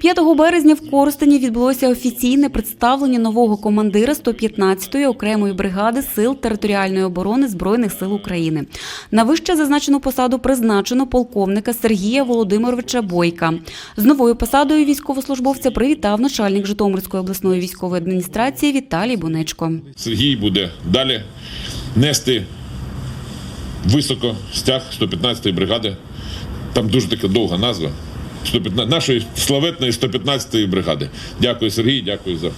5 березня в Коростені відбулося офіційне представлення нового командира 115-ї окремої бригади сил територіальної оборони збройних сил України. На вище зазначену посаду призначено полковника Сергія Володимировича Бойка. З новою посадою військовослужбовця привітав начальник Житомирської обласної військової адміністрації Віталій Бунечко. Сергій буде далі нести високо стяг 115-ї бригади. Там дуже така довга назва. 115, нашої славетної 115-ї бригади. Дякую, Сергій, дякую за.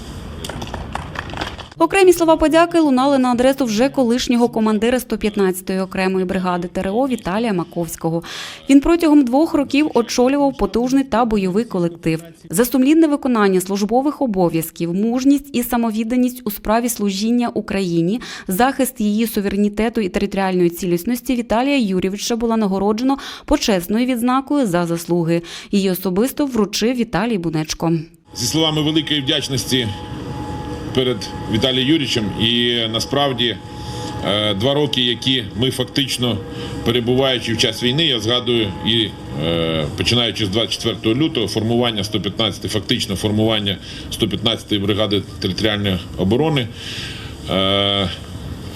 Окремі слова подяки лунали на адресу вже колишнього командира 115-ї окремої бригади ТРО Віталія Маковського. Він протягом двох років очолював потужний та бойовий колектив. За сумлінне виконання службових обов'язків, мужність і самовідданість у справі служіння Україні, захист її суверенітету і територіальної цілісності Віталія Юрійовича була нагороджено почесною відзнакою за заслуги. Її особисто вручив Віталій Бунечко. Зі словами великої вдячності перед Віталієм Юрійовичем і насправді е, два роки, які ми фактично перебуваючи в час війни, я згадую і е, починаючи з 24 лютого, формування 115, фактично формування 115-ї бригади територіальної оборони. Е,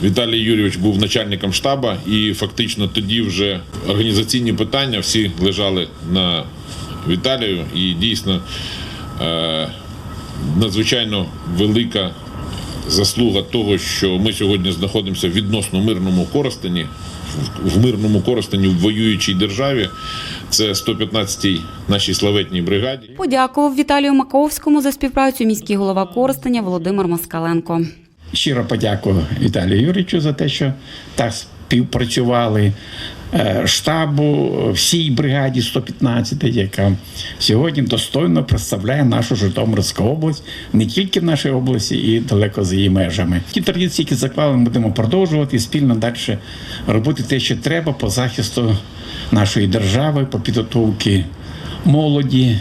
Віталій Юрійович був начальником штабу, і фактично тоді вже організаційні питання всі лежали на Віталію. І дійсно надзвичайно велика заслуга того, що ми сьогодні знаходимося в відносно мирному Коростені, в- мирному Коростені в воюючій державі. Це 115-й нашій славетній бригаді. Подякував Віталію Маковському за співпрацю міський голова Коростеня Володимир Москаленко. Щиро подякую Віталію Юрійовичу за те, що так співпрацювали штабу, всій бригаді 115, яка сьогодні достойно представляє нашу Житомирську область не тільки в нашій області і далеко за її межами. Ті традиції, які заклали, ми будемо продовжувати і спільно далі робити те, що треба по захисту нашої держави, по підготовці молоді.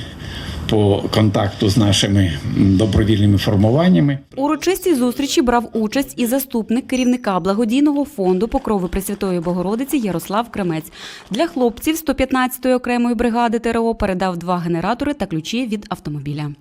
По контакту з нашими добровільними формуваннями урочистій зустрічі брав участь і заступник керівника благодійного фонду Покрови Пресвятої Богородиці Ярослав Кремець. Для хлопців 115-ї окремої бригади ТРО передав два генератори та ключі від автомобіля.